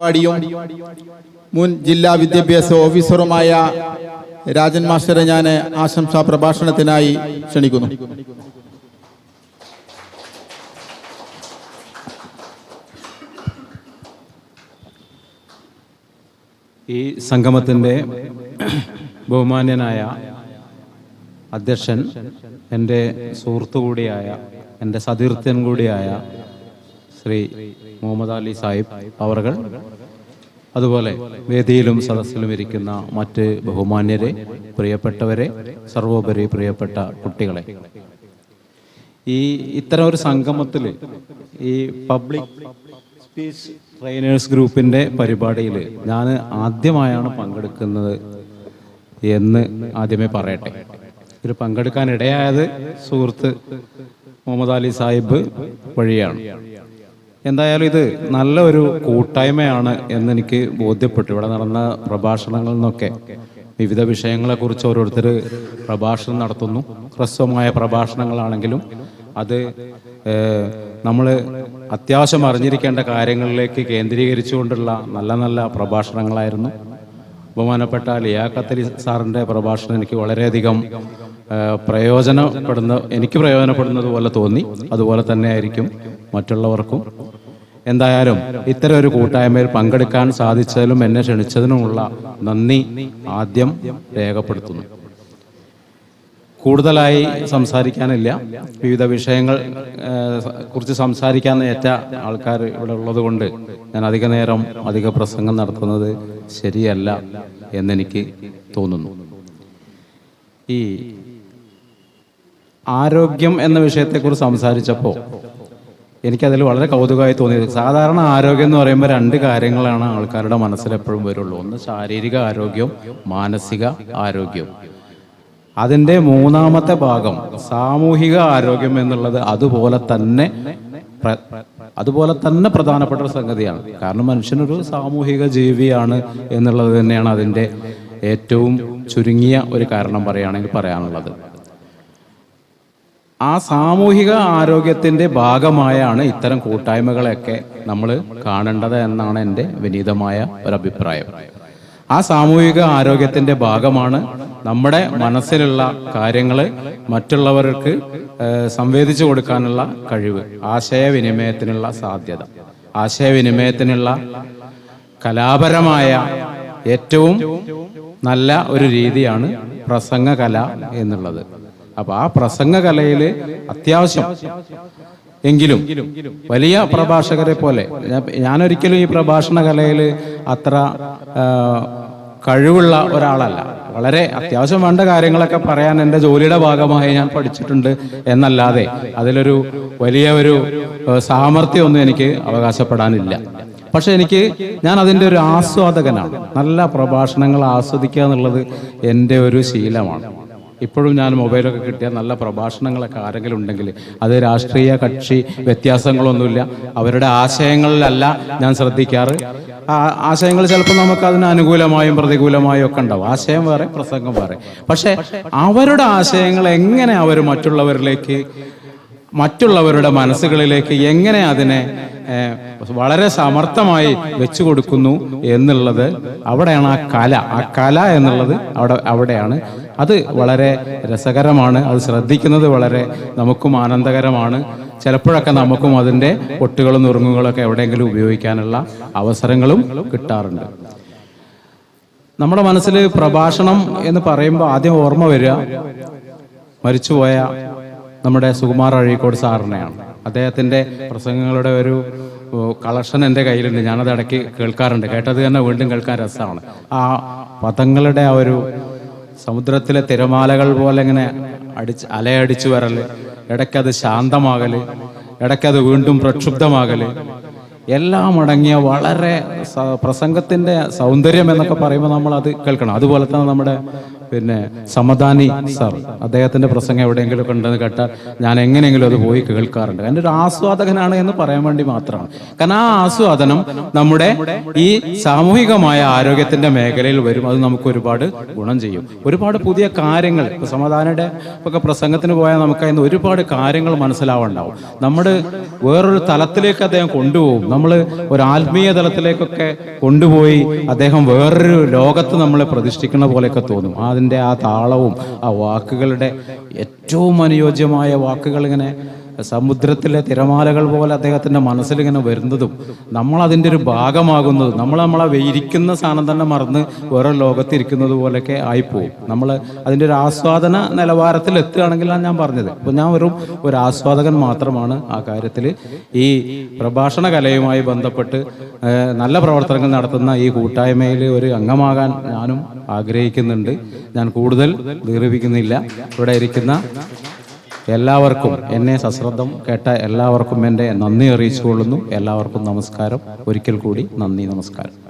പാടിയും മുൻ ജില്ലാ വിദ്യാഭ്യാസ ഓഫീസറുമായ രാജൻ മാസ്റ്ററെ ഞാൻ ആശംസാ പ്രഭാഷണത്തിനായി ക്ഷണിക്കുന്നു. ഈ സംഗമത്തിന്റെ ബഹുമാന്യനായ അധ്യക്ഷൻ എന്റെ സുഹൃത്തു കൂടിയായ എന്റെ സതീർത്ഥ്യൻ കൂടിയായ ശ്രീ മുഹമ്മദ് അലി സാഹിബ് അവർകൾ അതുപോലെ വേദിയിലും സദസ്സിലും ഇരിക്കുന്ന മറ്റ് ബഹുമാന്യരെ പ്രിയപ്പെട്ടവരെ സർവോപരി പ്രിയപ്പെട്ട കുട്ടികളെ. ഈ ഇത്തരം ഒരു സംഗമത്തിൽ ഈ പബ്ലിക് സ്പീച്ച് ട്രെയിനേഴ്സ് ഗ്രൂപ്പിന്റെ പരിപാടിയിൽ ഞാൻ ആദ്യമായാണ് പങ്കെടുക്കുന്നത് എന്ന് ആദ്യമേ പറയട്ടെ. ഇതിൽ പങ്കെടുക്കാൻ ഇടയായത് സുഹൃത്ത് മുഹമ്മദ് അലി സാഹിബ് വഴിയാണ്. എന്തായാലും ഇത് നല്ല ഒരു കൂട്ടായ്മയാണ് എന്നെനിക്ക് ബോധ്യപ്പെട്ടു. ഇവിടെ നടന്ന പ്രഭാഷണങ്ങളിൽ നിന്നൊക്കെ വിവിധ വിഷയങ്ങളെ കുറിച്ച് ഓരോരുത്തർ പ്രഭാഷണം നടത്തുന്നു. ഹ്രസ്വമായ പ്രഭാഷണങ്ങളാണെങ്കിലും അത് നമ്മൾ അത്യാവശ്യം അറിഞ്ഞിരിക്കേണ്ട കാര്യങ്ങളിലേക്ക് കേന്ദ്രീകരിച്ചുകൊണ്ടുള്ള നല്ല നല്ല പ്രഭാഷണങ്ങളായിരുന്നു. ബഹുമാനപ്പെട്ട ലിയാഖത്തലി സാറിന്റെ പ്രഭാഷണം എനിക്ക് വളരെയധികം പ്രയോജനപ്പെടുന്ന എനിക്ക് പ്രയോജനപ്പെടുന്നത് പോലെ തോന്നി. അതുപോലെ തന്നെ ആയിരിക്കും. മറ്റുള്ളവർക്കും. എന്തായാലും ഇത്തരം ഒരു കൂട്ടായ്മയിൽ പങ്കെടുക്കാൻ സാധിച്ചതിലും എന്നെ ക്ഷണിച്ചതിനുമുള്ള നന്ദി ആദ്യം രേഖപ്പെടുത്തുന്നു. കൂടുതലായി സംസാരിക്കാനില്ല. വിവിധ വിഷയങ്ങൾ കുറിച്ച് സംസാരിക്കാൻ ഏറ്റ ആൾക്കാർ ഇവിടെ ഉള്ളത് കൊണ്ട് ഞാൻ അധിക നേരം അധിക പ്രസംഗം നടത്തുന്നത് ശരിയല്ല എന്നെനിക്ക് തോന്നുന്നു. ഈ ആരോഗ്യം എന്ന വിഷയത്തെക്കുറിച്ച് സംസാരിച്ചപ്പോൾ എനിക്കതിൽ വളരെ കൗതുകമായി തോന്നിയത്. സാധാരണ ആരോഗ്യം എന്ന് പറയുമ്പോൾ രണ്ട് കാര്യങ്ങളാണ് ആൾക്കാരുടെ മനസ്സിൽ എപ്പോഴും വരുള്ളൂ. ഒന്ന് ശാരീരിക ആരോഗ്യം മാനസിക ആരോഗ്യം. അതിന്റെ മൂന്നാമത്തെ ഭാഗം സാമൂഹിക ആരോഗ്യം എന്നുള്ളത് അതുപോലെ തന്നെ അതുപോലെ തന്നെ പ്രധാനപ്പെട്ട ഒരു സംഗതിയാണ്. കാരണം മനുഷ്യനൊരു സാമൂഹിക ജീവിയാണ് എന്നുള്ളത് തന്നെയാണ് അതിന്റെ ഏറ്റവും ചുരുങ്ങിയ ഒരു കാരണം പറയുകയാണെങ്കിൽ പറയാനുള്ളത്. ആ സാമൂഹിക ആരോഗ്യത്തിന്റെ ഭാഗമായാണ് ഇത്തരം കൂട്ടായ്മകളെയൊക്കെ നമ്മൾ കാണേണ്ടത് എന്നാണ് എന്റെ വിനീതമായ ഒരു അഭിപ്രായം ആ സാമൂഹിക ആരോഗ്യത്തിന്റെ ഭാഗമാണ് നമ്മുടെ മനസ്സിലുള്ള കാര്യങ്ങൾ മറ്റുള്ളവർക്ക് സംവേദിച്ചു കൊടുക്കാനുള്ള കഴിവ് ആശയവിനിമയത്തിനുള്ള സാധ്യത. ആശയവിനിമയത്തിനുള്ള കലാപരമായ ഏറ്റവും നല്ല ഒരു രീതിയാണ് പ്രസംഗകല എന്നുള്ളത്. അപ്പൊ ആ പ്രസംഗകലയിൽ അത്യാവശ്യം. എങ്കിലും വലിയ പ്രഭാഷകരെ പോലെ ഞാനൊരിക്കലും ഈ പ്രഭാഷണ കലയിൽ അത്ര കഴിവുള്ള ഒരാളല്ല. വളരെ അത്യാവശ്യം വേണ്ട കാര്യങ്ങളൊക്കെ പറയാൻ എന്റെ ജോലിയുടെ ഭാഗമായി ഞാൻ പഠിച്ചിട്ടുണ്ട് എന്നല്ലാതെ അതിലൊരു വലിയ ഒരു സാമർഥ്യമൊന്നും എനിക്ക് അവകാശപ്പെടാനില്ല. പക്ഷെ എനിക്ക് ഞാൻ അതിന്റെ ഒരു ആസ്വാദകനാണ്. നല്ല പ്രഭാഷണങ്ങൾ ആസ്വദിക്കുക എന്നുള്ളത് എന്റെ ഒരു ശീലമാണ്. ഇപ്പോഴും ഞാൻ മൊബൈലൊക്കെ കിട്ടിയ നല്ല പ്രഭാഷണങ്ങളൊക്കെ ആരെങ്കിലും ഉണ്ടെങ്കിൽ അത് രാഷ്ട്രീയ കക്ഷി വ്യത്യാസങ്ങളൊന്നുമില്ല. അവരുടെ ആശയങ്ങളിലല്ല ഞാൻ ശ്രദ്ധിക്കാറ്. ആശയങ്ങൾ ചിലപ്പോൾ നമുക്ക് അതിന് അനുകൂലമായും പ്രതികൂലമായും ഒക്കെ ഉണ്ടാവും. ആശയം വേറെ പ്രസംഗം വേറെ. പക്ഷേ അവരുടെ ആശയങ്ങൾ എങ്ങനെ അവർ മറ്റുള്ളവരിലേക്ക് മറ്റുള്ളവരുടെ മനസ്സുകളിലേക്ക് എങ്ങനെ അതിനെ വളരെ സമർത്ഥമായി വെച്ചു കൊടുക്കുന്നു എന്നുള്ളത് അവിടെയാണ് ആ കല. ആ കല എന്നുള്ളത് അവിടെ അവിടെയാണ് അത് വളരെ രസകരമാണ്. അത് ശ്രദ്ധിക്കുന്നത് വളരെ നമുക്കും ആനന്ദകരമാണ്. ചിലപ്പോഴൊക്കെ നമുക്കും അതിന്റെ പൊട്ടുകളും നുറുങ്ങുകളൊക്കെ എവിടെയെങ്കിലും ഉപയോഗിക്കാനുള്ള അവസരങ്ങളും കിട്ടാറുണ്ട്. നമ്മുടെ മനസ്സിൽ പ്രഭാഷണം എന്ന് പറയുമ്പോൾ ആദ്യം ഓർമ്മ വരിക. മരിച്ചുപോയ നമ്മുടെ സുകുമാർ അഴീക്കോട് സാറിനെയാണ്. അദ്ദേഹത്തിന്റെ പ്രസംഗങ്ങളുടെ ഒരു കളക്ഷൻ എന്റെ കയ്യിലുണ്ട്. ഞാനത് ഇടയ്ക്ക് കേൾക്കാറുണ്ട്. കേട്ടത് തന്നെ വീണ്ടും കേൾക്കാൻ രസമാണ്. ആ പദങ്ങളുടെ ആ ഒരു സമുദ്രത്തിലെ തിരമാലകൾ പോലെ ഇങ്ങനെ അടിച്ച് അലയടിച്ചു വരൽ ഇടയ്ക്കത് ശാന്തമാകൽ. ഇടയ്ക്കത് വീണ്ടും പ്രക്ഷുബ്ധമാകൽ. എല്ലാം അടങ്ങിയ വളരെ പ്രസംഗത്തിന്റെ സൗന്ദര്യം എന്നൊക്കെ പറയുമ്പോൾ നമ്മൾ അത് കേൾക്കണം. അതുപോലെ തന്നെ നമ്മുടെ പിന്നെ സമദാനി സാർ അദ്ദേഹത്തിന്റെ പ്രസംഗം എവിടെയെങ്കിലും ഉണ്ടെന്ന് കേട്ടാൽ ഞാൻ എങ്ങനെയെങ്കിലും അത് പോയി കേൾക്കാറുണ്ട്. എന്റെ ഒരു ആസ്വാദകനാണ് എന്ന് പറയാൻ വേണ്ടി മാത്രമാണ്. കാരണം ആ ആസ്വാദനം നമ്മുടെ ഈ സാമൂഹികമായ ആരോഗ്യത്തിന്റെ മേഖലയിൽ വരും. അത് നമുക്ക് ഒരുപാട് ഗുണം ചെയ്യും. ഒരുപാട് പുതിയ കാര്യങ്ങൾ ഇപ്പൊ സമാധാനയുടെ ഒക്കെ പ്രസംഗത്തിന് പോയാൽ നമുക്ക് അതിന് ഒരുപാട് കാര്യങ്ങൾ മനസ്സിലാവുണ്ടാവും. നമ്മുടെ വേറൊരു തലത്തിലേക്ക് അദ്ദേഹം കൊണ്ടുപോകും. നമ്മൾ ഒരു ആത്മീയ തലത്തിലേക്കൊക്കെ കൊണ്ടുപോയി അദ്ദേഹം വേറൊരു ലോകത്ത് നമ്മളെ പ്രതിഷ്ഠിക്കുന്ന പോലെയൊക്കെ തോന്നും. അതിന്റെ ആ താളവും ആ വാക്കുകളുടെ ഏറ്റവും അനുയോജ്യമായ വാക്കുകൾ ഇങ്ങനെ സമുദ്രത്തിലെ തിരമാലകൾ പോലെ അദ്ദേഹത്തിന്റെ മനസ്സിലിങ്ങനെ വരുന്നതും നമ്മൾ അതിന്റെ ഒരു ഭാഗമാകുന്നതും നമ്മൾ നമ്മളെ ഇരിക്കുന്ന സാധനം തന്നെ മറന്ന് ഓരോ ലോകത്ത് ഇരിക്കുന്നത് പോലെയൊക്കെ ആയിപ്പോവും. നമ്മൾ അതിന്റെ ഒരു ആസ്വാദന നിലവാരത്തിൽ എത്തുകയാണെങ്കിലാണ് ഞാൻ പറഞ്ഞത്. അപ്പോൾ ഞാൻ വെറും ഒരു ആസ്വാദകൻ മാത്രമാണ് ആ കാര്യത്തിൽ. ഈ പ്രഭാഷണ കലയുമായി ബന്ധപ്പെട്ട് നല്ല പ്രവർത്തനങ്ങൾ നടത്തുന്ന ഈ കൂട്ടായ്മയിൽ ഒരു അംഗമാകാൻ ഞാനും ആഗ്രഹിക്കുന്നുണ്ട്. ഞാൻ കൂടുതൽ ദീർഘിപ്പിക്കുന്നില്ല ഇവിടെ ഇരിക്കുന്ന എല്ലാവർക്കും എന്നെ സശ്രദ്ധം കേട്ട എല്ലാവർക്കും എന്റെ നന്ദി അറിയിച്ചുകൊള്ളുന്നു. എല്ലാവർക്കും നമസ്കാരം. ഒരിക്കൽ കൂടി നന്ദി നമസ്കാരം.